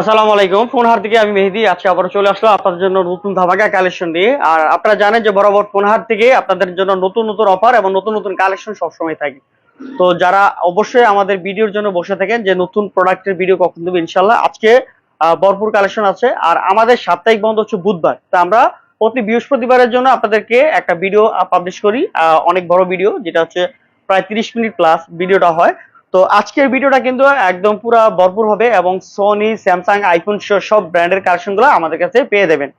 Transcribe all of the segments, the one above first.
আসসালামু আলাইকুম। ফোন হাট থেকে আমি মেহেদি, আজকে আবার চলে আসলাম আপনাদের জন্য নতুন ধামাকা কালেকশন দিয়ে। আর আপনারা জানেন যে বরাবর ফোন হাট থেকে আপনাদের জন্য নতুন নতুন অফার এবং নতুন নতুন কালেকশন সবসময় থাকে। তো যারা অবশ্যই আমাদের ভিডিওর জন্য বসে থাকেন যে নতুন প্রোডাক্টের ভিডিও কখন দেবে ইনশাল্লাহ আজকে ভরপুর কালেকশন আছে। আর আমাদের সাপ্তাহিক বন্ধ হচ্ছে বুধবার। তো আমরা প্রতি বৃহস্পতিবারের জন্য আপনাদেরকে একটা ভিডিও পাবলিশ করি অনেক বড় ভিডিও যেটা হচ্ছে প্রায় তিরিশ মিনিট প্লাস ভিডিওটা হয়। তো আজকের ভিডিওটা কিন্তু একদম পুরা ভরপুর হবে এবং সোনি স্যামসাং আইফোন সব ব্র্যান্ডের কালেকশনগুলো আমাদের কাছে পেয়ে দেবেন।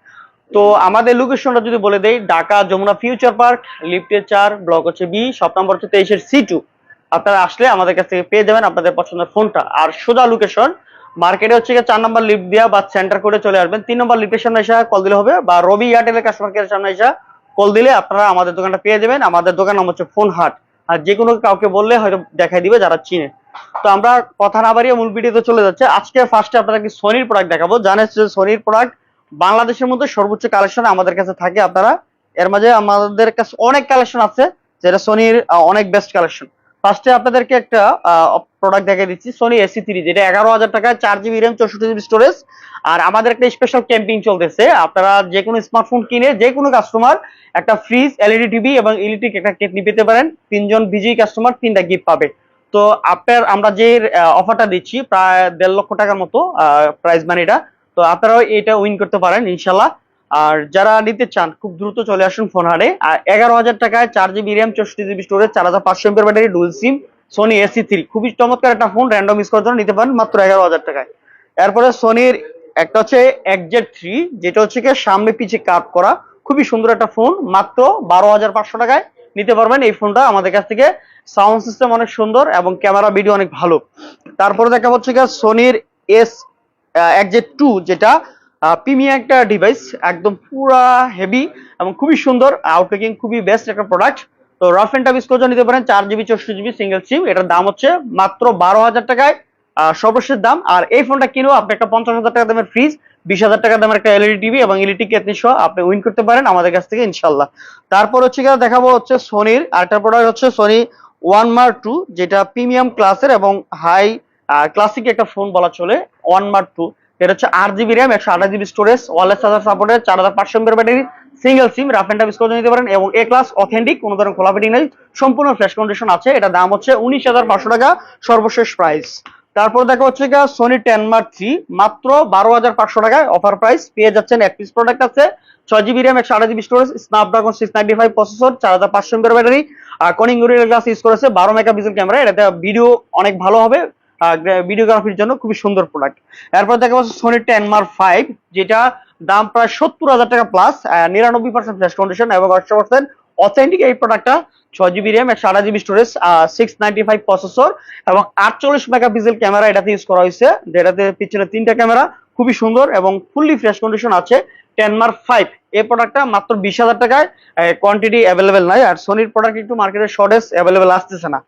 তো আমাদের লোকেশনটা যদি বলে দেই, ঢাকা যমুনা ফিউচার পার্ক লিফটের চার ব্লক হচ্ছে বি সব নাম্বার হচ্ছে তেইশের সি টু আপনারা আসলে আমাদের কাছ থেকে পেয়ে যাবেন আপনাদের পছন্দের ফোনটা আর সোজা লোকেশন মার্কেটে হচ্ছে গিয়ে চার নম্বর লিফট দেওয়া বা সেন্টার করে চলে আসবেন। তিন নম্বর লিফটের সামনে এসে কল দিলে হবে বা রবি এয়ারটেলের কাস্টমার কেয়ারের সামনে এসে কল দিলে আপনারা আমাদের দোকানটা পেয়ে যাবেন। আমাদের দোকান নাম হচ্ছে ফোন হাট আর যে কোনো কাউকে বললে হয়তো দেখাই দিবে যারা চিনে। তো আমরা কথা না বাড়িয়ে মূল ভিডিওতে চলে যাচ্ছে। আজকে ফার্স্টে আপনাদেরকে সোনির প্রোডাক্ট দেখাবো। জানেন যে সোনির প্রোডাক্ট বাংলাদেশের মধ্যে সর্বোচ্চ কালেকশন আমাদের কাছে থাকে আপনারা। এর মাঝে আমাদের কাছে অনেক কালেকশন আছে, যেটা সোনির অনেক বেস্ট কালেকশন ফার্স্টে আপনাদেরকে একটা প্রোডাক্ট দেখিয়ে দিচ্ছি সোনি এসি থ্রি যেটা এগারো হাজার টাকায় চার জিবি র্যাম চৌষট্টি জিবি স্টোরেজ আর আমাদের একটা স্পেশাল ক্যাম্পিং চলতেছে। আপনারা যে কোনো স্মার্টফোন কিনে যে কোনো কাস্টমার একটা ফ্রিজ এলইডি টিভি এবং ইলেকট্রিক একটা কেটনি পেতে পারেন। তিনজন বিজি কাস্টমার তিনটা গিফট পাবে। তো আপনার, আমরা যে অফারটা দিচ্ছি, প্রায় দেড় লক্ষ টাকার মতো প্রাইস মানিটা তো আপনারাও এটা উইন করতে পারেন ইনশাল্লাহ আর যারা নিতে চান, খুব দ্রুত চলে আসুন ফোন হারে আর এগারো হাজার টাকায় চার জিবি র্যাম চৌষট্টি জিবি স্টোরেজ চার হাজার পাঁচশো এমপের battery dual SIM Sony ace three খুবই চমৎকার একটা ফোন র্যান্ডম ইউজ করার জন্য নিতে পারেন মাত্র এগারো হাজার টাকায়। এরপরে সোনির একটা হচ্ছে একজেট থ্রি যেটা হচ্ছে কি সামনে পিছে কাপ করা। খুবই সুন্দর একটা ফোন মাত্র বারো হাজার পাঁচশো টাকায় নিতে পারবেন এই ফোনটা আমাদের কাছ থেকে সাউন্ড সিস্টেম অনেক সুন্দর এবং ক্যামেরা ভিডিও অনেক ভালো। তারপরে দেখা হচ্ছে কি সোনির এস একজেট টু যেটা প্রিমিয়াম একটা ডিভাইস একদম পুরা হেভি এবং খুবই সুন্দর আউটলুকিং খুবই বেস্ট একটা প্রোডাক্ট তো রাফ এন্ড টাফ ইউজ করে নিতে পারেন, চার জিবি চৌষট্টি জিবি সিঙ্গেল সিম এটার দাম হচ্ছে মাত্র বারো হাজার টাকায় সর্বশেষ দাম। আর এই ফোনটা কিনেও আপনি একটা পঞ্চাশ হাজার টাকা দামের ফ্রিজ বিশ হাজার টাকা দামের একটা এলইডি টিভি এবং এলইডি কেতনি সহ আপনি উইন করতে পারেন আমাদের কাছ থেকে ইনশাল্লাহ তারপর হচ্ছে গিয়ে দেখাবো হচ্ছে সোনির আরেকটা প্রোডাক্ট হচ্ছে সোনি ওয়ান মার টু যেটা প্রিমিয়াম ক্লাসের এবং হাই ক্লাসিক একটা ফোন বলা চলে ওয়ান মার টু এটা হচ্ছে আট জিবি র্যাম একশো আঠাশ GB storage wireless charger supported চার হাজার পাঁচশো এমপের battery single SIM rough and tough করে নিতে পারেন এবং এ ক্লাস অথেন্টিক কোনো ধরনের খোলা ফিটিং নেই, সম্পূর্ণ ফ্রেশ কন্ডিশন আছে, এটা দাম হচ্ছে উনিশ হাজার পাঁচশো টাকা, সর্বশেষ প্রাইস তারপর দেখা হচ্ছে গিয়ে সোনি টেন মার্ক থ্রি মাত্র বারো হাজার পাঁচশো টাকায় অফার প্রাইস পেয়ে যাচ্ছেন এক পিস প্রোডাক্ট আছে, ছয় জিবি র্যাম একশো আঠাশ GB storage Snapdragon six ninety five processor চার হাজার পাঁচশো এমপের ব্যাটারি আর কনিং গ্লাস ইউজ করেছে, বারো মেগা পিক্সেল ক্যামেরা এটাতে ভিডিও অনেক ভালো হবে। ভিডিওগ্রাফির জন্য খুবই সুন্দর প্রোডাক্ট এরপর দেখা যাচ্ছে সোনি টেন মার্ক ফাইভ যেটা দাম প্রায় সত্তর হাজার টাকা প্লাস নিরানব্বই পার্সেন্ট ফ্রেশ কন্ডিশন এবং একশো পার্সেন্ট অথেন্টিক এই প্রোডাক্টটা ছয় জিবি র্যাম একশো আঠাশ GB storage six ninety five processor এবং আটচল্লিশ মেগা পিক্সেল ক্যামেরা এটাতে ইউজ করা হয়েছে। যেটাতে পিছনে তিনটা ক্যামেরা খুবই সুন্দর এবং ফুললি ফ্রেশ কন্ডিশন আছে। টেন মার্ক ফাইভ এই প্রোডাক্টটা মাত্র বিশ হাজার টাকায় কোয়ান্টিটি অ্যাভেলেবেল নাই। আর সোনির প্রোডাক্ট একটু মার্কেটে শর্টেজ অ্যাভেলেবেল আসতেছে না।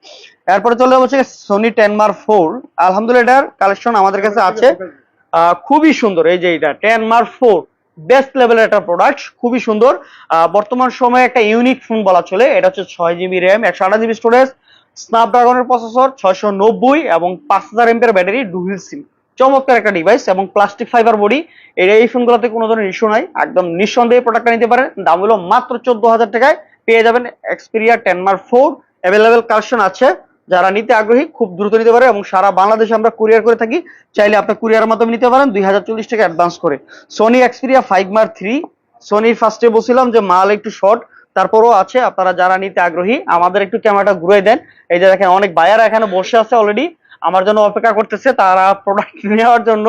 এরপরে চলে হচ্ছে সোনি টেন মার্ক ফোর আলহামদুলিল্লাহ এটার কালেকশন আমাদের কাছে আছে। খুবই সুন্দর। এই যে এটা টেন মার্ক ফোর বেস্ট লেভেলের একটা প্রোডাক্ট খুবই সুন্দর। বর্তমান সময়ে একটা ইউনিক ফোন বলা চলে। এটা হচ্ছে ছয় জিবি র্যাম একশো আঠাশ জিবি স্টোরেজ স্ন্যাপড্রাগনের প্রসেসর ছয়শো নব্বই এবং পাঁচ হাজার এমপের ব্যাটারি ডুহিল সিম চমৎকার একটা ডিভাইস এবং প্লাস্টিক ফাইবার বডি এর এই ফোনগুলোতে কোনো ধরনের ইস্যু নাই। একদম নিঃসন্দেহে প্রোডাক্টটা নিতে পারেন। দাম হলো মাত্র চোদ্দ হাজার টাকায় পেয়ে যাবেন Xperia ten mark four available collection আছে। যারা নিতে আগ্রহী, খুব দ্রুত নিতে পারে এবং সারা বাংলাদেশে আমরা কুরিয়ার করে থাকি, চাইলে আপনি কুরিয়ারের মাধ্যমে নিতে পারেন দুই হাজার চল্লিশ টাকা অ্যাডভান্স করে। Sony Xperia five mark three সোনির ফার্স্টে বলছিলাম যে মাল একটু শর্ট তারপরও আছে। আপনারা যারা নিতে আগ্রহী, আমাদের একটু ক্যামেরাটা ঘুরে দেন। এই যে দেখেন, অনেক বায়ারা এখানে বসে আছে অলরেডি আমার জন্য অপেক্ষা করতেছে, তারা প্রোডাক্ট নেওয়ার জন্য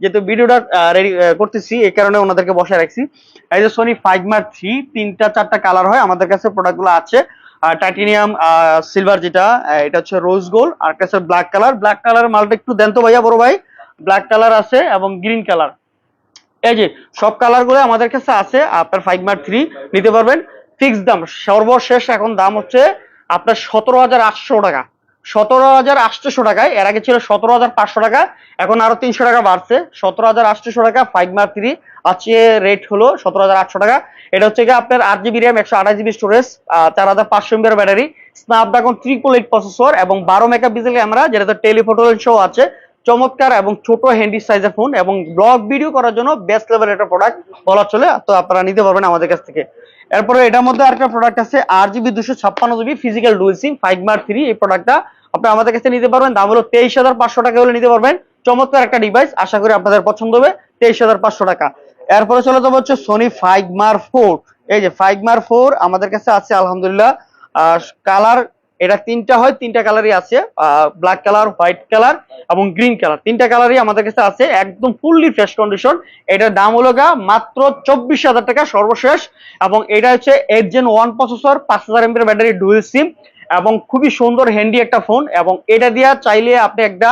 যেহেতু ভিডিওটা রেডি করতেছি, এই কারণে ওনাদেরকে বসে রাখছি। এই যে সোনি ফাইভ মার থ্রি তিনটা, চারটা কালার হয়, আমাদের কাছে প্রোডাক্টগুলো আছে। টাইটেনিয়াম সিলভার যেটা এটা হচ্ছে রোজ গোল্ড আর হচ্ছে ব্ল্যাক কালার ব্ল্যাক কালার মালটা একটু দেন তো ভাইয়া, বড় ভাই। ব্ল্যাক কালার আছে এবং গ্রিন কালার এই যে, সব কালারগুলো আমাদের কাছে আছে, আপনার ফাইভ মার থ্রি নিতে পারবেন। ফিক্স দাম, সর্বশেষ এখন দাম হচ্ছে আপনার সতেরো হাজার আটশো টাকা। সতেরো হাজার আটশোশো টাকায়, এর আগে ছিল সতেরো হাজার পাঁচশো টাকা, এখন আরও তিনশো টাকা বাড়ছে। সতেরো হাজার আটশোশো টাকা ফাইভ মার থ্রি আজকে রেট হলো সতেরো হাজার আটশো টাকা। এটা হচ্ছে গিয়ে আপনার আট জিবি র্যাম একশো আঠাশ জিবি স্টোরেজ চার হাজার পাঁচশো এমবির battery Snapdragon triple eight processor এবং বারো মেগা পিক্সেল ক্যামেরা যেটাতে টেলিফোটো শো আছে। চমৎকার এবং ছোট হ্যান্ডি সাইজের ফোন এবং ব্লগ ভিডিও করার জন্য বেস্ট লেভেল একটা প্রোডাক্ট বলা চলে, তো আপনারা নিতে পারবেন আমাদের কাছ থেকে। এরপরে এটার মধ্যে আরেকটা প্রোডাক্ট আছে আর জিবি দুশো ছাপ্পান্ন GB physical dual SIM five mark three এই প্রোডাক্টটা আপনি আমাদের কাছে নিতে পারবেন। দাম হলো তেইশ হাজার পাঁচশো টাকা হলে নিতে পারবেন। চমৎকার একটা ডিভাইস আশা করি আপনাদের পছন্দ হবে, তেইশ হাজার পাঁচশো টাকা। এরপরে চলে যাব হচ্ছে সোনি ফাইভ মার ফোর এই যে ফাইভ মার ফোর আমাদের কাছে আছে, আলহামদুলিল্লাহ। কালার এটা তিনটা হয়, তিনটা কালারই আছে। ব্ল্যাক কালার হোয়াইট কালার এবং গ্রিন কালার তিনটা কালারই আমাদের কাছে আছে, একদম ফুললি ফ্রেশ কন্ডিশন এটার দাম হলো গা, মাত্র চব্বিশ হাজার টাকা সর্বশেষ। এবং এটা হচ্ছে এইট জেন ওয়ান প্রসেসর পাঁচ হাজার এমপির ব্যাটারি ডুয়েল সিম এবং খুবই সুন্দর হ্যান্ডি একটা ফোন এবং এটা দিয়া চাইলে আপনি একটা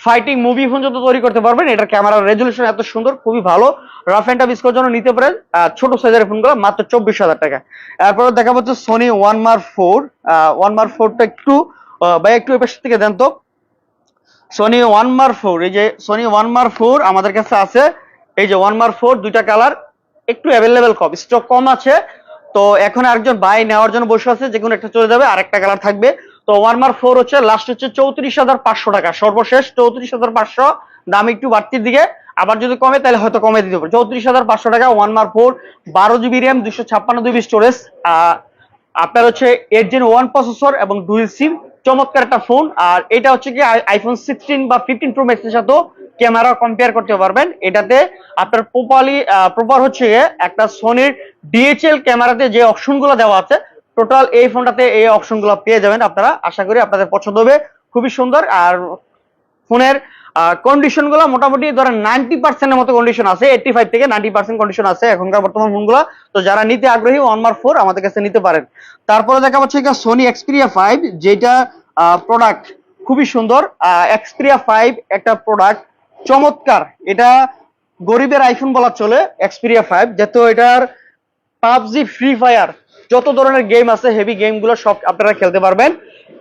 ফাইটিং মুভি ফোন যত তৈরি করতে পারবেন, এটার ক্যামেরার রেজলিউশন এত সুন্দর, খুবই ভালো। রাফ এন্ড টাফ জন্য নিতে পারেন ছোট সাইজের ফোনগুলো মাত্র চব্বিশ হাজার টাকা। এরপরে দেখা হচ্ছে Sony one mark four one mark ফোরটা একটু ভাই একটু এপাশ থেকে দেন তো। সোনি ওয়ান মার ফোর এই যে সোনি ওয়ান মার ফোর আমাদের কাছে আছে, এই যে ওয়ান মার ফোর দুইটা কালার একটু অ্যাভেলেবেল কম স্টক কম আছে তো এখন আরেকজন বাই নেওয়ার জন্য বসে আছে যে কোনো একটা চলে যাবে আর একটা কালার থাকবে। তো ওয়ান মার ফোর হচ্ছে লাস্ট হচ্ছে চৌত্রিশ হাজার পাঁচশো টাকা। সর্বশেষ চৌত্রিশ হাজার পাঁচশো, দাম একটু বাড়তির দিকে। আবার যদি কমে, তাহলে হয়তো কমে দিতে পারে। চৌত্রিশ হাজার পাঁচশো টাকা ওয়ান মার ফোর বারো জিবি র্যাম দুশো ছাপ্পান্ন জিবি স্টোরেজ আপনার হচ্ছে এইট জেন ওয়ান প্রসেসর এবং ডুয়েল সিম চমৎকার একটা ফোন আর এটা হচ্ছে কি আইফোন সিক্সটিন বা ফিফটিন প্রো ম্যাক্সের সাথেও ক্যামেরা কম্পেয়ার করতে পারবেন। এটাতে আপনার প্রপারলি প্রপার হচ্ছে একটা সোনির ডিএচএল ক্যামেরাতে যে অপশনগুলো দেওয়া আছে টোটাল এই ফোনটাতে এই অপশনগুলো পেয়ে যাবেন আপনারা। আশা করি আপনাদের পছন্দ হবে। খুবই সুন্দর। আর ফোনের কন্ডিশনগুলো মোটামুটি ধরেন নাইনটি পার্সেন্টের মতো কন্ডিশন আছে এইটটি ফাইভ থেকে নাইনটি পার্সেন্ট কন্ডিশন আছে এখনকার বর্তমান ফোনগুলো তো যারা নিতে আগ্রহী ওয়ান মার ফোর আমাদের কাছে নিতে পারেন। তারপরে দেখা পাচ্ছে সোনি এক্সপিরিয়া ফাইভ যেটা প্রোডাক্ট খুবই সুন্দর। এক্সপিরিয়া ফাইভ একটা প্রোডাক্ট চমৎকার। এটা গরিবের আইফোন বলা চলে এক্সপিরিয়া ফাইভ যেহেতু এটার পাবজি ফ্রি ফায়ার যত ধরনের গেম আছে হেভি গেমগুলো সব আপনারা খেলতে পারবেন।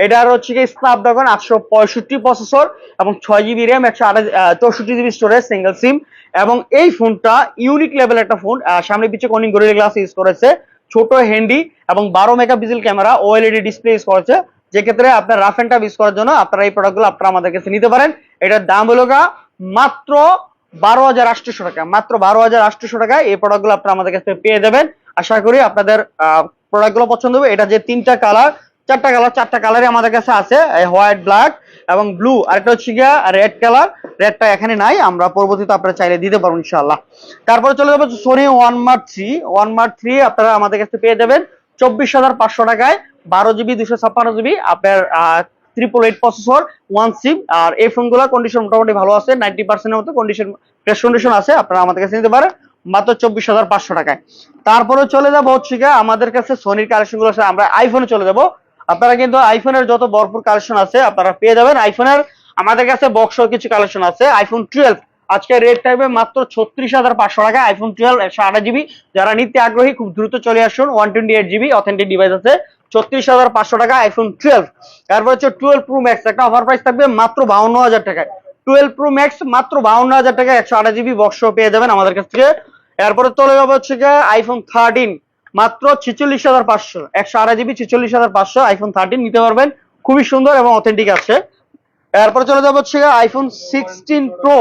এটার হচ্ছে কি স্ন্যাপড্রাগন আটশো পঁয়ষট্টি প্রসেসর এবং ছয় জিবি র্যাম একশো আঠাশ চৌষট্টি জিবি স্টোরেজ সিঙ্গেল সিম এবং এই ফোনটা ইউনিক লেভেল একটা ফোন সামনে পিছিয়ে কনিং গরিলা গ্লাস ইউজ করেছে, ছোট হ্যান্ডি এবং বারো megapixel camera OLED display use করেছে। যে ক্ষেত্রে আপনার রাফ এন্ড টাফ ইউজ করার জন্য আপনারা এই প্রোডাক্টগুলো আপনারা আমাদের কাছে নিতে পারেন। এটার দাম হলো গা মাত্র বারো হাজার আটশোশো টাকা, মাত্র বারো হাজার আটশোশো টাকায় এই প্রোডাক্টগুলো আপনারা আমাদের কাছে পেয়ে যাবেন। আশা করি আপনাদের প্রোডাক্টগুলো পছন্দ হবে। এটা যে তিনটা কালার চারটা কালার চারটা কালারই আমাদের কাছে আছে হোয়াইট ব্ল্যাক এবং ব্লু আরেকটা হচ্ছে গিয়া রেড কালার রেডটা এখানে নাই, আমরা পরবর্তীতে আপনারা চাইলে দিতে পারব ইনশাআল্লাহ। তারপরে চলে যাব Sony one mark three one mark three আপনারা আমাদের কাছে পেয়ে যাবেন। চব্বিশ হাজার পাঁচশো টাকায় বারো জিবি দুশো ছাপ্পান্ন জিবি আপনার triple eight processor one SIM আর এই ফোনগুলো কন্ডিশন মোটামুটি ভালো আছে নাইনটি পার্সেন্টের মতো কন্ডিশন ফ্রেশ কন্ডিশন আছে, আপনারা আমাদের কাছে নিতে পারেন, মাত্র চব্বিশ হাজার পাঁচশো টাকায়। তারপরে চলে যাব হচ্ছে আমাদের কাছে সোনির কালেকশনগুলো আছে, আমরা আইফোনে চলে যাব। আপনারা কিন্তু আইফোনের যত ভরপুর কালেকশন আছে, আপনারা পেয়ে যাবেন আইফোনের আমাদের কাছে বক্স কিছু কালেকশন আছে আইফোন টুয়েলভ আজকে রেট টাইমে মাত্র ছত্রিশ হাজার পাঁচশো টাকা আইফোন টুয়েলভ একশো আঠাশ জিবি। যারা নিতে আগ্রহী, খুব দ্রুত চলে আসুন one twenty eight GB authentic device আছে। ছত্রিশ হাজার পাঁচশো টাকা আইফোন টুয়েলভ তারপর হচ্ছে টুয়েলভ প্রো ম্যাক্স একটা অফার প্রাইস থাকবে মাত্র বাউন্ন হাজার টাকায়। টুয়েলভ প্রো ম্যাক্স মাত্র বাউন্ন হাজার টাকা একশো আঠাশ জিবি বক্স পেয়ে যাবেন আমাদের কাছ থেকে। এরপরে চলে যাবে হচ্ছে আইফোন থার্টিন মাত্র ছিচল্লিশ হাজার পাঁচশো, একশো আড়াই জিবি ছিচল্লিশ হাজার পাঁচশো আইফোন থার্টিন নিতে পারবেন। খুবই সুন্দর এবং অথেন্টিক আছে। এরপরে চলে যাব হচ্ছে iPhone sixteen pro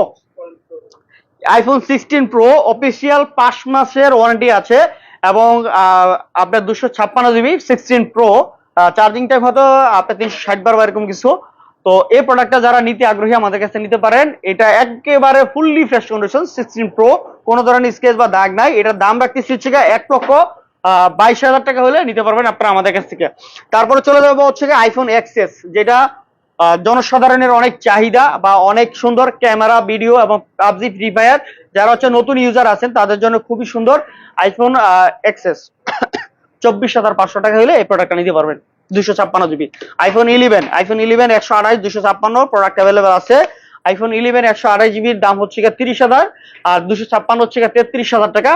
iPhone sixteen pro official পাঁচ মাসের ওয়ারেন্টি আছে। এবং আপনার দুশো ছাপ্পান্ন GB sixteen pro charging time হয়তো আপনার তিনশো ষাট বার বা এরকম কিছু। তো এই প্রোডাক্টটা যারা নিতে আগ্রহী, আমাদের কাছে নিতে পারেন। এটা একেবারে fully fresh condition sixteen pro কোনো ধরনের স্কেচ বা দাগ নাই। এটার দাম রাখতেছি হচ্ছে এক লক্ষ বাইশ হাজার টাকা হলে নিতে পারবেন আপনারা আমাদের কাছ থেকে। তারপরে চলে যাব হচ্ছে আইফোন এক্সএস যেটা জনসাধারণের অনেক চাহিদা বা অনেক সুন্দর ক্যামেরা, ভিডিও এবং পাবজি ফ্রি ফায়ার যারা হচ্ছে নতুন ইউজার আছেন, তাদের জন্য খুবই সুন্দর আইফোন এক্সএস চব্বিশ হাজার পাঁচশো টাকা হলে এই প্রোডাক্টটা নিতে পারবেন। দুশো ছাপ্পান্ন GB iPhone eleven iPhone eleven একশো আঠাশ দুশো ছাপ্পান্ন প্রোডাক্ট অ্যাভেলেবেল আছে। আইফোন ইলেভেন একশো আঠাশ জিবির দাম হচ্ছে তিরিশ হাজার, আর দুশো ছাপ্পান্ন হচ্ছে তেত্রিশ হাজার টাকা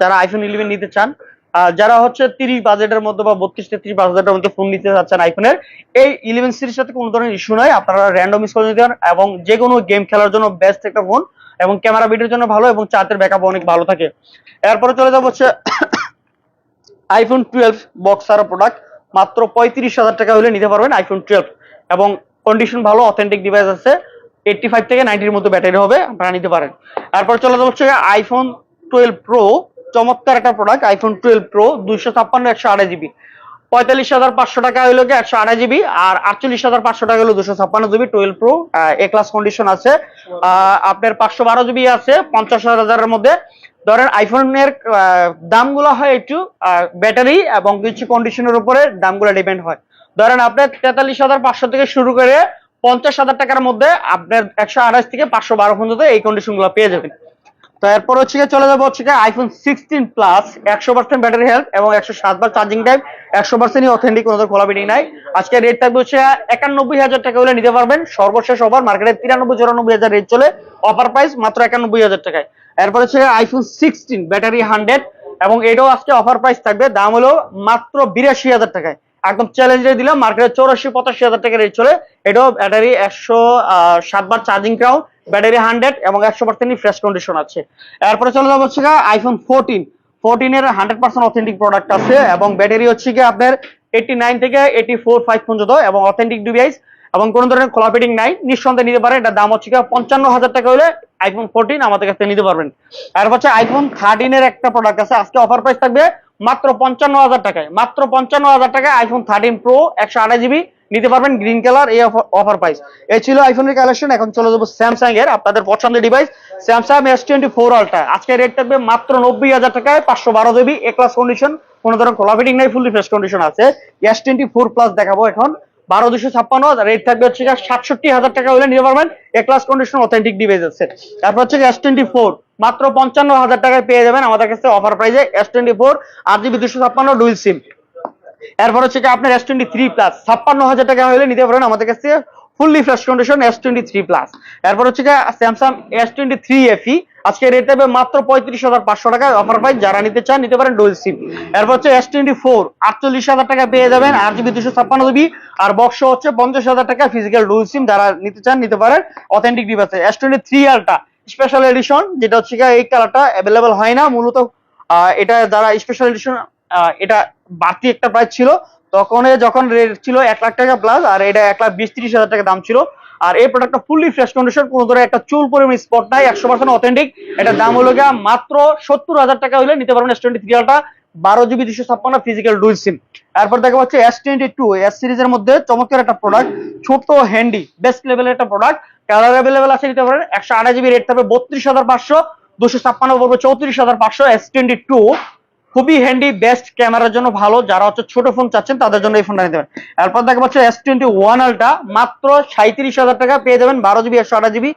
যারা আইফোন ইলেভেন নিতে চান। যারা হচ্ছে তিরিশ বাজেটের মধ্যে বা বত্রিশ তেত্রিশ বাজেটের মধ্যে ফোন নিতে চাচ্ছেন আইফোনের এই ইলেভেন সিরিজ সাথে কোনো ধরনের ইস্যু নয় আপনারা র্যান্ডম ইউজ করে নিতে পারেন এবং যে কোনো গেম খেলার জন্য বেস্ট একটা ফোন এবং ক্যামেরা ভিডিওর জন্য ভালো এবং চার্জের ব্যাকআপ অনেক ভালো থাকে। এরপরে চলে যাব হচ্ছে আইফোন টুয়েলভ বক্স আর প্রোডাক্ট মাত্র পঁয়ত্রিশ হাজার টাকা হলে নিতে পারবেন আইফোন টুয়েলভ এবং কন্ডিশন ভালো অথেন্টিক ডিভাইস আছে। এইটটি ফাইভ থেকে নাইনটির মধ্যে ব্যাটারি হবে, আপনারা নিতে পারেন। তারপর চলে যাব হচ্ছে আইফোন টুয়েলভ প্রো চমৎকার একটা প্রোডাক্ট আইফোন টুয়েলভ প্রো দুইশো ছাপ্পান্ন, একশো আড়াই জিবি পঁয়তাল্লিশ হাজার পাঁচশো টাকা হইল কি একশো আড়াই জিবি আর আটচল্লিশ হাজার পাঁচশো টাকা হলো দুশো ছাপ্পান্ন GB twelve pro A class condition আছে। আপনার পাঁচশো বারো জিবি আছে, পঞ্চাশ হাজারের মধ্যে। ধরেন আইফোনের দামগুলো হয় একটু ব্যাটারি এবং কিছু কন্ডিশনের উপরে দামগুলো ডিপেন্ড হয়। ধরেন আপনার তেতাল্লিশ হাজার পাঁচশো থেকে শুরু করে পঞ্চাশ হাজার টাকার মধ্যে আপনার একশো আঠাশ থেকে পাঁচশো বারো পর্যন্ত এই কন্ডিশনগুলো পেয়ে যাবেন। তো এরপর হচ্ছে গিয়ে চলে যাব হচ্ছে গিয়ে আইফোন সিক্সটিন প্লাস একশো পার্সেন্ট ব্যাটারি হেলথ এবং একশো সাত বার চার্জিং টাইম একশো পার্সেন্টই অথেন্টিক কোনো খোলা খোলাবিটি নাই। আজকে রেট থাকবে হচ্ছে একানব্বই হাজার টাকা হলে নিতে পারবেন। সর্বশেষ অফার মার্কেটে তিরানব্বই, চুরানব্বই হাজার রেট চলে অফার প্রাইস মাত্র একানব্বই হাজার টাকায়। এরপর হচ্ছে আইফোন সিক্সটিন ব্যাটারি হান্ড্রেড এবং এটাও আজকে অফার প্রাইস থাকবে, দাম হলো মাত্র বিরাশি হাজার টাকায়। একদম চ্যালেঞ্জে দিলাম মার্কেটে চৌরাশি, পঁচাশি হাজার টাকা রেট চলে। এটাও ব্যাটারি একশো সাতবার চার্জিং ক্রাউন ব্যাটারি হান্ড্রেড এবং একশো পার্সেন্ট ফ্রেশ কন্ডিশন আছে। এরপরে চলে যাব হচ্ছে আইফোন ফোরটিন ফোরটিনের হান্ড্রেড পার্সেন্ট অথেন্টিক প্রোডাক্ট আছে এবং ব্যাটারি হচ্ছে গিয়ে আপনার এইটি নাইন থেকে এইটি ফোর ফাইভ পর্যন্ত এবং অথেন্টিক ডিভাইস এবং কোনো ধরনের খোলাপিটিং নাই। নিঃসন্দেহে নিতে পারেন। এটার দাম হচ্ছে পঞ্চান্ন হাজার টাকা হলে আইফোন ফোরটিন আমাদের কাছে নিতে পারবেন। আর হচ্ছে আইফোন থার্টিনের একটা প্রোডাক্ট আছে। আজকে অফার প্রাইস থাকবে মাত্র পঞ্চান্ন হাজার টাকায়। মাত্র পঞ্চান্ন হাজার টাকায় আইফোন থার্টিন প্রো একশো আঠাশ জিবি নিতে পারবেন গ্রিন কালার এই অফার প্রাইস এই ছিল আইফোনের কালেকশন এখন চলে যাব স্যামসাং এর, আপনাদের পছন্দের device Samsung S twenty four ultra আজকে রেট থাকবে মাত্র নব্বই হাজার টাকায়, পাঁচশো বারো জিবি এ ক্লাস কন্ডিশন কোনো ধরনের খোলা ফিটিং নাই ফুললি ফ্রেশ কন্ডিশন আছে। এস টোয়েন্টি ফোর প্লাস দেখাবো এখন, বারো দুশো ছাপ্পান্ন রেট থাকবে হচ্ছে সাতষট্টি হাজার টাকা হলে নিতে পারবেন A class condition authentic device আছে। তারপর হচ্ছে এস টোয়েন্টি ফোর মাত্র পঞ্চান্ন হাজার টাকায় পেয়ে যাবেন আমাদের কাছে অফার প্রাইসে এস টোয়েন্টি ফোর আট জিবি দুশো ছাপ্পান্ন ডুইল সিম এরপর হচ্ছে আপনার এস টোয়েন্টি থ্রি প্লাস ছাপ্পান্ন হাজার টাকা হলে নিতে পারেন আমাদের কাছে fully fresh condition S twenty three plus এরপর হচ্ছে Samsung S twenty three FE আজকে রেট দেবে মাত্র পঁয়ত্রিশ হাজার পাঁচশো টাকায় অফার প্রাইস যারা নিতে চান নিতে পারেন ডুয়েল সিম এরপর হচ্ছে এস টোয়েন্টি ফোর আটচল্লিশ হাজার টাকা পেয়ে যাবেন আট জিবি দুশো ছাপ্পান্ন জিবি আর বক্স হচ্ছে পঞ্চাশ হাজার টাকা ফিজিক্যাল ডুয়েল সিম যারা নিতে চান নিতে পারেন। Authentic device S twenty three ultra special edition যেটা হচ্ছে এই কালারটা অ্যাভেলেবেল হয় না। মূলত এটা যারা স্পেশাল এডিশন এটা বাড়তি একটা প্রাইস ছিল। তখন যখন রেট ছিল এক লাখ টাকা প্লাস আর এটা এক লাখ বিশ ত্রিশ হাজার টাকা দাম ছিল। আর এই প্রোডাক্টটা ফুললি ফ্রেশ কন্ডিশন কোনো ধরনের একটা চুল পরিমাণ স্পট নাই, একশো পার্সেন্ট অথেন্টিক এটার দাম হলো গিয়া মাত্র সত্তর হাজার টাকা হলে নিতে পারবেন এস টোয়েন্টি থ্রি আলটা বারো জিবি দুশো ছাপ্পান্ন ফিজিক্যাল ডুইল সিম এরপর দেখা হচ্ছে এস টোয়েন্টি টু এস সিরিজের মধ্যে চমৎকার একটা প্রোডাক্ট ছোট হ্যান্ডি বেস্ট লেভেলের একটা প্রোডাক্ট কালার অ্যাভেলেবেল আছে নিতে পারেন একশো আঠাশ জিবি রেট থাকবে বত্রিশ হাজার পাঁচশো দুশো ছাপ্পান্ন পড়বে চৌত্রিশ হাজার পাঁচশো এস টোয়েন্টি টু খুবই হ্যান্ডি বেস্ট ক্যামেরার জন্য ভালো। যারা হচ্ছে ছোট ফোন চাচ্ছেন, তাদের জন্য এই ফোনটা নিতে পারেন। এরপর দেখা পাচ্ছে এস টোয়েন্টি ওয়ান আলটা মাত্র সাঁত্রিশ হাজার টাকা পেয়ে যাবেন, বারো জিবি একশো আঠাশ জিবি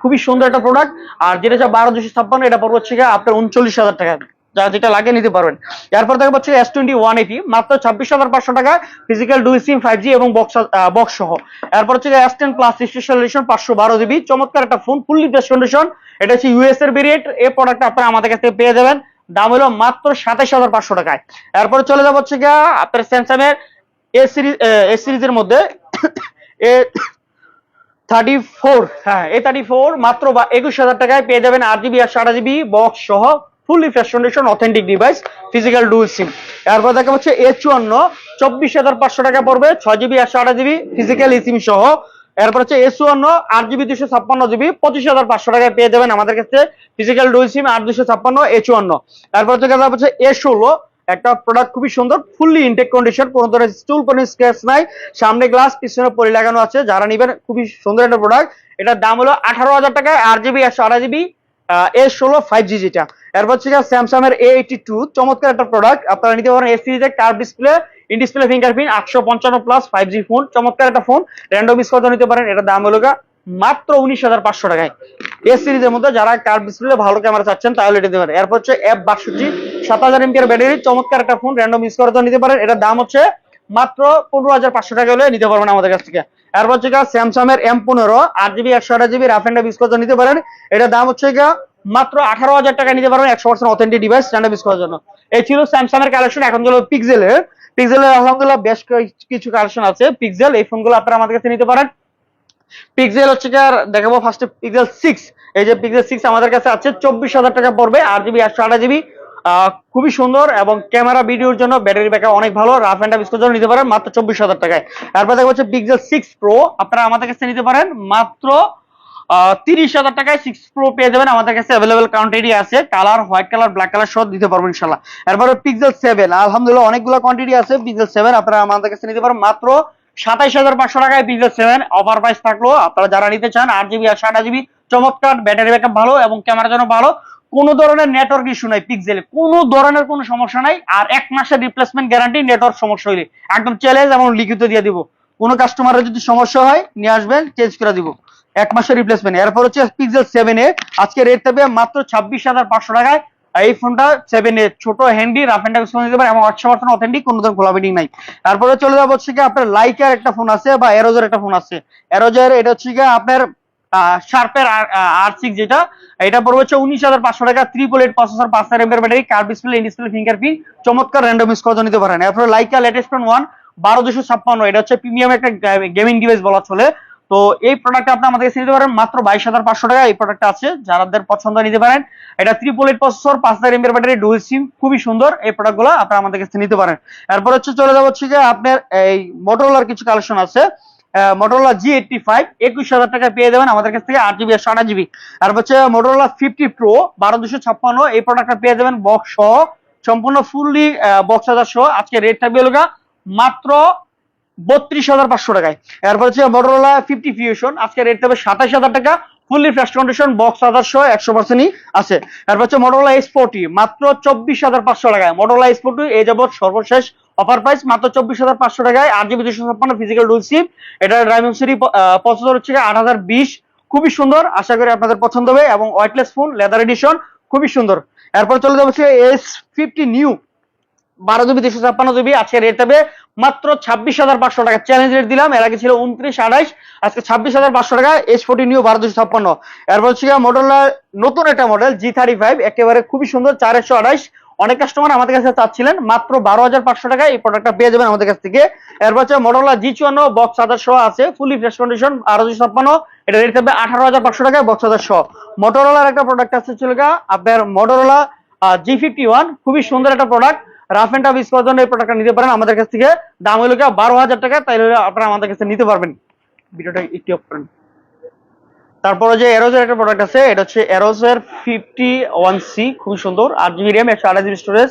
খুবই সুন্দর একটা প্রোডাক্ট আর যেটা হচ্ছে বারো দুশো ছাপ্পান্ন, এটা পড়বে হচ্ছে আপনার উনচল্লিশ হাজার টাকা। যারা যেটা লাগে নিতে পারবেন। এরপর দেখা পাচ্ছে এস টোয়েন্টি ওয়ান এইটি মাত্র ছাব্বিশ হাজার পাঁচশো টাকা ফিজিক্যাল ডুই সিম ফাইভ জি এবং বক্স বক্স সহ। এরপর হচ্ছে S ten plus special edition পাঁচশো বারো জিবি চমৎকার একটা ফোন ফুললি বেস্ট কন্ডিশন এটা হচ্ছে ইউএস এর ভেরিয়েন্ট এই প্রোডাক্টটা আপনারা আমাদের কাছ থেকে পেয়ে যাবেন। দাম হলো মাত্র সাতাশ হাজার পাঁচশো টাকায়। এরপরে চলে যাব হচ্ছে গিয়া আপনার স্যামসাং এর এ সিরিজ এ সিরিজের মধ্যে এ থার্টি ফোর হ্যাঁ এ থার্টি ফোর মাত্র বা- একুশ হাজার টাকায় পেয়ে যাবেন আট জিবি আর সাড়ে জিবি বক্স সহ fully fresh authentic device physical dual SIM এরপর দেখা হচ্ছে এ চুয়ান্ন, চব্বিশ হাজার পাঁচশো টাকা পড়বে, ছয় জিবি আর সাড়ে জিবি ফিজিক্যাল সিম সহ। এরপর হচ্ছে এ চুয়ান্ন আট জিবি দুশো ছাপ্পান্ন জিবি পঁচিশ হাজার পাঁচশো টাকায় পেয়ে যাবেন আমাদের কাছে ফিজিক্যাল ডুল সিম আট দুশো ছাপ্পান্ন এ চুয়ান্ন এরপর হচ্ছে দেখা হচ্ছে এ ষোলো, একটা প্রোডাক্ট খুবই সুন্দর ফুললি ইনটেক কন্ডিশন কোনো ধরনের স্টুল কোনো স্ক্র্যাচ নাই, সামনে গ্লাস পিছনে পরি লাগানো আছে, যারা নিবেন, খুবই সুন্দর একটা প্রোডাক্ট এটার দাম হলো আঠারো হাজার টাকায় আট জিবি একশো আড়াই জিবি এ ষোলো ফাইভ জি যেটা। এরপর হচ্ছে স্যামসাং এর এ এইটি টু চমৎকার একটা প্রোডাক্ট আপনারা নিতে পারেন এস সিরিজের curve display in display fingerprint আটশো পঞ্চান্ন প্লাস ফাইভ জি ফোন চমৎকার একটা ফোন র্যান্ডম স্কোয়ার নিতে পারেন এটার দাম হলো মাত্র উনিশ হাজার পাঁচশো টাকায়। এ সিরিজের মধ্যে যারা কার ডিসপ্লে ভালো ক্যামেরা চাচ্ছেন, তাহলে এটা পারেন। এরপর হচ্ছে এফ বাষট্টি, সাত হাজার এমপিআর ব্যাটারি চমৎকার একটা ফোন র্যান্ডম ইউজ করার নিতে পারেন এটার দাম হচ্ছে মাত্র পনেরো হাজার পাঁচশো টাকা হলে নিতে পারবেন আমাদের কাছ থেকে। এরপর হচ্ছে স্যামসাং এর এম পনেরো, আট জিবি একশো আঠাশ জিবি রাফ ইউজ করার নিতে পারেন এটার দাম হচ্ছে গিয়া মাত্র আঠারো হাজার টাকা নিতে পারবেন একশো পার্সেন্ট অথেন্টিক ডিভাইস ইউজ করার জন্য। এই ছিল স্যামসাং এর কালেকশন এখন হলো পিক্সেলের পিক্সেলের আলহামদুলিল্লাহ বেশ কিছু কালেকশন আছে। পিক্সেল এই ফোনগুলো আপনারা আমাদের কাছে নিতে পারেন। পিক্সেল হচ্ছে কি আর দেখাবো ফার্স্টে পিক্সেল সিক্স এই যে পিক্সেল সিক্স আমাদের কাছে আছে, চব্বিশ হাজার টাকা পড়বে, আট জিবি একশো আঠাশ জিবি খুবই সুন্দর এবং ক্যামেরা ভিডিওর জন্য ব্যাটারি ব্যাকআপ অনেক ভালো রাফ এন্ড টাফ জন্য নিতে পারেন, মাত্র চব্বিশ হাজার টাকায়। তারপর দেখা হচ্ছে পিক্সেল সিক্স প্রো আপনারা আমাদের কাছে নিতে পারেন, মাত্র তিরিশ হাজার টাকায় সিক্স প্রো পেয়ে যাবেন। আমাদের কাছে অ্যাভেলেবেল কোয়ান্টিটি আছে। Colour white colour black colour সব দিতে পারব ইনশাল্লাহ এরপরে পিক্সেল সেভেন আলহামদুলিল্লাহ অনেকগুলো কোয়ান্টিটি আছে পিক্সেল সেভেন আপনারা আমাদের কাছে নিতে পারেন মাত্র সাতাইশ হাজার পাঁচশো টাকায় পিক্সেল সেভেন অফার প্রাইস থাকল। আপনারা যারা নিতে চান, আট জিবি আর ষাট জিবি চমৎকার ব্যাটারি ব্যাকআপ ভালো এবং ক্যামেরার জন্য ভালো। কোনো ধরনের নেটওয়ার্ক ইস্যু নাই পিক্সেলে কোনো ধরনের কোনো সমস্যা নাই। আর এক মাসের রিপ্লেসমেন্ট গ্যারান্টি নেটওয়ার্ক সমস্যা হইলে। একদম চ্যালেঞ্জ এবং লিখিত দিয়ে দিব। কোনো কাস্টমারের যদি সমস্যা হয়, নিয়ে আসবেন চেঞ্জ করে দিব। এক মাসের রিপ্লেসমেন্ট এরপর হচ্ছে পিক্সেল সেভেন এ। আজকে রেট থাকবে মাত্র ছাব্বিশ হাজার পাঁচশো টাকায়। এই ফোনটা সেভেন এ ছোট হ্যান্ডি রাফ টাইপ নিতে পারে এবং একশো পার্সেন্ট অথেন্টিক কোনো ধরনের খোলা বিডিং নাই। তারপরে চলে যাব হচ্ছে কি আপনার লাইকার একটা ফোন আছে বা এরোজের একটা ফোন আছে। এরোজের এটা হচ্ছে কি আপনার শার্পের আর সিক্স যেটা। এটা পড়বে হচ্ছে উনিশ হাজার পাঁচশো টাকা। ত্রিপল এইট প্রসেসর পাঁচ হাজার এমপের battery curve display in display fingerprint চমৎকার র্যান্ডম ইউজ করে নিতে পারেন। এরপরে লাইকা লেটেস্ট ফোন ওয়ান বারো দুশো ছাপ্পান্ন। এটা হচ্ছে প্রিমিয়াম একটা গেমিং ডিভাইস বলা চলে। তো এই প্রোডাক্ট আপনি আমাদের কাছে নিতে পারেন মাত্র বাইশ হাজার পাঁচশো টাকা। এই প্রোডাক্ট আছে যাদের পছন্দ নিতে পারেন। এটা ত্রিপল এইট প্রসেসর পাঁচ হাজার এমপের ব্যাটারি ডুয়েল সিম খুবই সুন্দর। এই প্রোডাক্টগুলো আপনারা আমাদের কাছে নিতে পারেন। এরপর হচ্ছে চলে যাব হচ্ছে যে আপনার এই মোটরোলার কিছু কালেকশন আছে। মোটরোলা জি এইটটি ফাইভ একুশ হাজার টাকা পেয়ে যাবেন আমাদের কাছ থেকে আট জিবি আর ষাট জিবি আর হচ্ছে মোটরোলা ফিফটি প্রো বারো দুশো ছাপ্পান্ন, এই প্রোডাক্টটা পেয়ে যাবেন বক্স সহ। সম্পূর্ণ ফুললি বক্স হাজার সহ। আজকে রেট থাকবে মাত্র বত্রিশ হাজার পাঁচশো টাকায়। এরপর হচ্ছে মোটরোলা ফিফটি ফিউশন আজকে রেট থাকবে সাতাশ হাজার টাকা ফুললি ফ্রেশ কন্ডিশন বক্স হাজার সহ একশো পার্সেন্টই আছে। এরপর হচ্ছে মোটরোলা এস ফোরটি মাত্র চব্বিশ হাজার পাঁচশো টাকায়। মোটরোলা এস ফোরটি এই যাবৎ সর্বশেষ অফার প্রাইস মাত্র চব্বিশ হাজার পাঁচশো টাকায়। আট জিবি দুশো ছাপ্পান্ন ফিজিক্যাল ডুল সিম এটা ড্রাইভিং সিটি প্রসেসর হচ্ছে আট হাজার বিশ। খুবই সুন্দর, আশা করি আপনাদের পছন্দ হবে। এবং ওয়াইটলেস ফোন লেদার এডিশন খুবই সুন্দর। এরপর চলে যাব এস ফিফটি নিউ বারো জিবি দুশো ছাপ্পান্ন জিবি, আজকে রেট হবে মাত্র ছাব্বিশ হাজার পাঁচশো টাকা। চ্যালেঞ্জ রেট দিলাম, এর আগে ছিল উনত্রিশ আঠাইশ, আজকে ছাব্বিশ হাজার পাঁচশো টাকা এস ফোর্টি নিউ বারো দুশো ছাপ্পান্ন। এরপর হচ্ছে মডেলার নতুন একটা মডেল জি থার্টি ফাইভ একেবারে খুবই সুন্দর, চার একশো আঠাইশ। অনেক কাস্টমার আমাদের কাছে চাচ্ছিলেন, মাত্র বারো হাজার পাঁচশো টাকায় এই প্রোডাক্টটা পেয়ে যাবেন আমাদের কাছ থেকে। এরপর হচ্ছে মডেলা জি চুয়ান্ন বক্স হাজার সহ আছে ফুলি ফ্রেশ কন্ডিশন বারো দুশো ছাপ্পান্ন, এটা রেট থাকবে আঠারো হাজার পাঁচশো টাকায় বক্স হাজার সহ মোটরোলার একটা প্রোডাক্ট আছে, ছিল আপনার মোটরোলা জি ফিফটি ওয়ান খুবই সুন্দর একটা product rough and tough use এই প্রোডাক্টটা নিতে পারেন। আমাদের কাছ থেকে দাম হলো বারো হাজার টাকা তাই আপনারা আমাদের কাছে নিতে পারবেন। ভিডিওটা একটু অফ করেন। তারপরে যে এরোজের একটা প্রোডাক্ট আছে, এটা হচ্ছে এরোজের ফিফটি ওয়ান সি খুবই সুন্দর। আট জিবি র্যাম একশো আঠাশ জিবি স্টোরেজ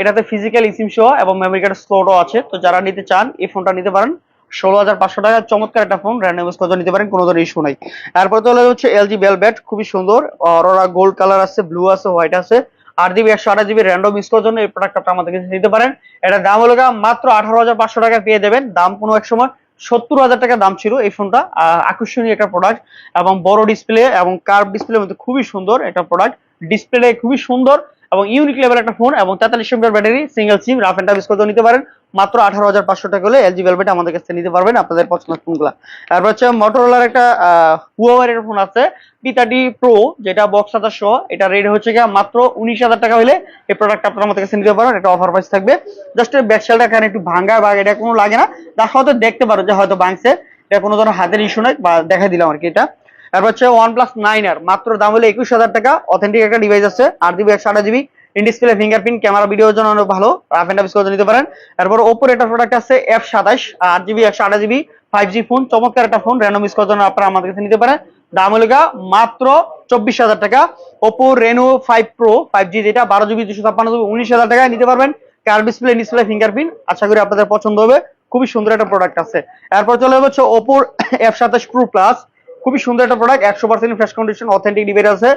এটাতে ফিজিক্যাল ইসিম সহ এবং মেমোরি কার্ড স্লোটও আছে। তো যারা নিতে চান, এই ফোনটা নিতে পারেন। ষোলো হাজার পাঁচশো টাকা, চমৎকার একটা ফোন র্যান্ডম ইউজ নিতে পারেন, কোনো ধরনের ইস্যু নাই। তারপরে তো হচ্ছে এলজি বেলবেট খুবই সুন্দর। অরোরা গোল্ড কালার আছে ব্লু আছে হোয়াইট আছে। আট জিবি একশো আঠাশ জিবি র্যান্ডম করার জন্য এই প্রোডাক্টটা আমাদের কাছে নিতে পারেন। এটা দাম হলো মাত্র আঠারো হাজার পাঁচশো টাকা পেয়ে দেবেন দাম কোনো এক সময় সত্তর হাজার টাকা দাম ছিল এই ফোনটা আকর্ষণীয় একটা প্রোডাক্ট এবং বড় ডিসপ্লে এবং কার্ভ ডিসপ্লের মধ্যে খুবই সুন্দর একটা প্রোডাক্ট ডিসপ্লে খুবই সুন্দর এবং ইউনিক লেভেল একটা ফোন এবং তেতাল্লিশ battery single SIM rough and tough use করতে নিতে পারেন। মাত্র আঠারো হাজার পাঁচশো টাকা হলে এলজি ভেলভেট আমাদের কাছে নিতে পারবেন আপনাদের পছন্দের ফোনগুলা তারপর হচ্ছে মোটরোলার একটা হুয়াওয়ার ফোন আছে পি প্রো যেটা বক্স হাজার সহ এটা রেট হচ্ছে গিয়ে মাত্র উনিশ হাজার টাকা হলে এই প্রোডাক্ট আপনার আমাদের কাছে নিতে পারেন এটা অফার প্রাইস থাকবে। জাস্ট ব্যাকসেলটা এখানে একটু ভাঙ্গা বা এটা কোনো লাগে না। তার হয়তো দেখতে পারো যে হয়তো ভাঙছে, এটা কোনো ধরনের হাতের ইস্যু নয়, বা দেখাই দিলাম আর কি এটা। তারপর হচ্ছে ওয়ান প্লাস নাইন আর মাত্র দাম হলো একুশ হাজার টাকা অথেন্টিক একটা ডিভাইস আছে, আট জিবি একশো আঠাশ GB in display fingerprint camera ভিডিওর জন্য অনেক ভালো। রাফ এন্ড টাফ নিতে পারেন। তারপর ওপোর একটা প্রোডাক্ট আছে এফ সাতাশ, আট জিবি একশো আঠাশ জিবি ফাইভ জি ফোন চমৎকার একটা ফোন র্যান্ডম ইউজ করার জন্য আপনারা আমাদের কাছে নিতে পারেন। দাম হলো মাত্র চব্বিশ হাজার টাকা। Oppo Reno five pro five G যেটা, বারো জিবি দুশো ছাপ্পান্ন জিবি উনিশ হাজার টাকায় নিতে পারবেন। কার ডিসপ্লে ডিসপ্লে ফিঙ্গারপ্রিন্ট আশা করি আপনাদের পছন্দ হবে। খুবই সুন্দর একটা প্রোডাক্ট আছে। এরপর চলে হচ্ছে ওপোর এফ সাতাশ প্রো প্লাস খুবই সুন্দর একটা প্রোডাক্ট একশো percent fresh condition authentic device আছে।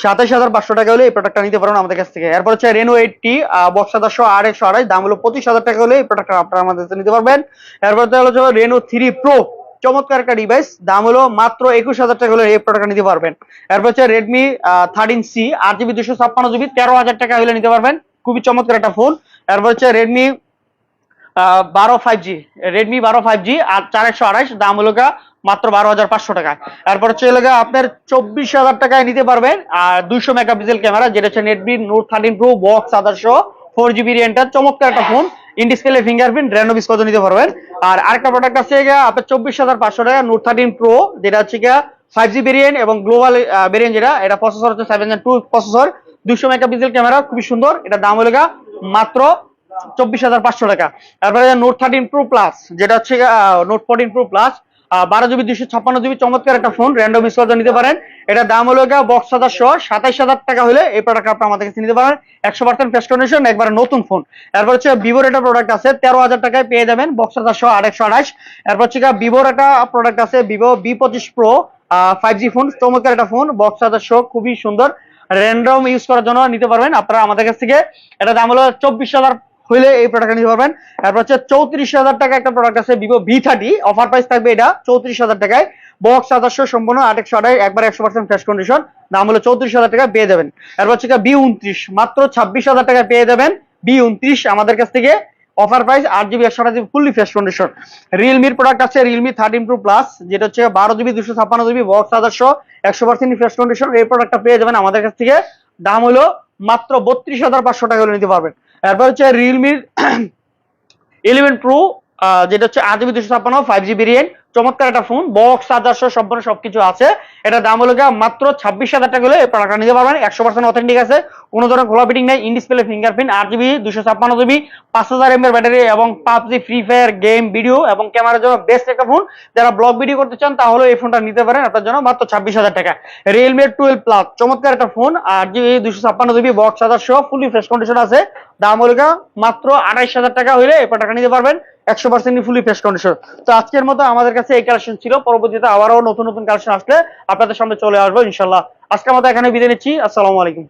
সাতাশ হাজার পাঁচশো টাকা হলে এই প্রোডাক্টটা নিতে পারেন আমাদের কাছ থেকে। এরপর হচ্ছে রেনো এইটটি বক্স সাতাশশো আর একশো আড়াই, দাম হলো পঁচিশ হাজার টাকা হলে এই প্রোডাক্টটা আপনারা আমাদের কাছে নিতে পারবেন। এরপর হচ্ছে রেনো থ্রি প্রো চমৎকার একটা ডিভাইস দাম হলো মাত্র একুশ হাজার টাকা হলে এই প্রোডাক্টটা নিতে পারবেন। এরপর হচ্ছে রেডমি থার্টিন সি আট জিবি দুশো ছাপ্পান্ন জিবি তেরো হাজার টাকা হলে নিতে পারবেন। খুবই চমৎকার একটা ফোন এরপর হচ্ছে রেডমি বারো ফাইভ জি রেডমি বারো ফাইভ জি আর চার একশো আড়াইশ, দাম হলো মাত্র বারো হাজার পাঁচশো টাকা। এরপর হচ্ছে গা আপনার চব্বিশ হাজার টাকায় নিতে পারবেন। আর দুইশো মেগাপিক্সেল ক্যামেরা, যেটা হচ্ছে নেটবি নোট থার্টিন প্রো বক্স আদারশো ফোর জিবি রেন্টার চমৎকার একটা phone in display fingerprint random কত নিতে পারবেন। আর আরেকটা প্রোডাক্ট আছে আপনার চব্বিশ হাজার পাঁচশো টাকা নোট থার্টিন প্রো যেটা হচ্ছে গা ফাইভ জি ভেরিয়েন্ট এবং গ্লোবাল ভেরিয়েন্ট যেটা, এটা প্রসেসর হচ্ছে সেভেন টু প্রসেসর দুশো মেগাপিক্সেল ক্যামেরা, খুবই সুন্দর। এটা দাম হলো মাত্র চব্বিশ হাজার পাঁচশো টাকা। তারপরে নোট থার্টিন প্রো প্লাস যেটা হচ্ছে নোট ফোরটিন প্রো প্লাস বারো জিবি দুশো ছাপ্পান্ন জিবি চমৎকার একটা ফোন র্যান্ডম ইনস্টল নিতে পারেন। এটা দাম হলো গা বক্স হাজার সহ সাতাইশ হাজার টাকা হলে এই প্রোডাক্ট আপনি আমাদের কাছে নিতে পারেন। একশো পার্সেন্ট ফেস কন্ডিশন একবারে নতুন ফোন এরপর হচ্ছে ভিভোর একটা প্রোডাক্ট আছে, তেরো হাজার টাকায় পেয়ে যাবেন বক্স হাজার সহ আড়াইশো আঠাশ। এরপর হচ্ছে ভিভোর একটা প্রোডাক্ট আছে ভিভো বি পঁচিশ প্রো ফাইভ জি ফোন চমৎকার একটা ফোন বক্স হাজার সহ খুবই সুন্দর। র্যান্ডম ইউজ করার জন্য নিতে পারবেন। আপনারা আমাদের কাছ থেকে এটা দাম হলো চব্বিশ হাজার হইলে এই প্রোডাক্ট নিতে পারবেন। তারপর হচ্ছে চৌত্রিশ হাজার টাকা একটা প্রোডাক্ট আছে Vivo V thirty offer price থাকবে এটা চৌত্রিশ হাজার টাকায়। বক্স আদর্শ, সম্পূর্ণ আট একশো আড়াই একবার একশো পার্সেন্ট ফ্রেশ কন্ডিশন দাম হলো চৌত্রিশ হাজার টাকা পেয়ে যাবেন। তারপর হচ্ছে বি উনত্রিশ মাত্র ছাব্বিশ হাজার টাকা পেয়ে যাবেন বি উনত্রিশ আমাদের কাছ থেকে। অফার প্রাইস আট জিবি একশো আঠাশ জিবি ফুললি ফ্রেশ কন্ডিশন রিয়েলমির প্রোডাক্ট আছে রিয়েলমি থার্টিন প্রো প্লাস যেটা হচ্ছে বারো জিবি দুশো ছাপ্পান্ন জিবি বক্স আদর্শ, একশো পার্সেন্ট ফ্রেশ কন্ডিশন এই প্রোডাক্টটা পেয়ে যাবেন আমাদের কাছ থেকে। দাম হলো মাত্র বত্রিশ হাজার পাঁচশো টাকা হলে নিতে পারবেন। এরপর হচ্ছে রিয়েলমির ইলেভেন প্রো যেটা হচ্ছে আট জিবি দুশো ছাপ্পান্ন ফাইভ জি রিয়েন চমৎকার একটা ফোন বক্স চার্জার সম্পূর্ণ সবকিছু আছে। এটা দাম হলো মাত্র ছাব্বিশ হাজার টাকা হলে প্রোডাক্টটা নিতে পারবেন। একশো পার্সেন্ট অথেন্টিক আছে। কোনো ধরনের খোলা ফিটিং নেই ইন ডিসপ্লে ফিঙ্গারপ্রিন্ট আট জিবি দুশো ছাপ্পান্ন জিবি পাঁচ হাজার এমএর ব্যাটারি এবং PUBG free fire game video এবং ক্যামেরার জন্য বেস্ট একটা ফোন যারা ব্লগ ভিডিও করতে চান, তাহলে এই ফোনটা নিতে পারেন আপনার জন্য মাত্র ছাব্বিশ হাজার টাকা। রিয়েলমি টুয়েলভ প্লাস চমৎকার একটা ফোন আট জিবি দুশো ছাপ্পান্ন জিবি বক্স হাজার সহ ফুলি ফ্রেশ কন্ডিশন আছে। দাম হলো মাত্র আঠাইশ হাজার টাকা হলে এই প্রোডাক্টটা নিতে পারবেন। একশো পার্সেন্ট ফুলি ফ্রেশ কন্ডিশন তো আজকের মতো আমাদের কাছে এই কালেকশন ছিল। পরবর্তীতে আবারও নতুন নতুন কালেকশন আসলে আপনাদের সামনে চলে আসব ইনশাল্লাহ আজকে আমাদের এখানে বিদায় নিচ্ছি। আসসালামু আলাইকুম।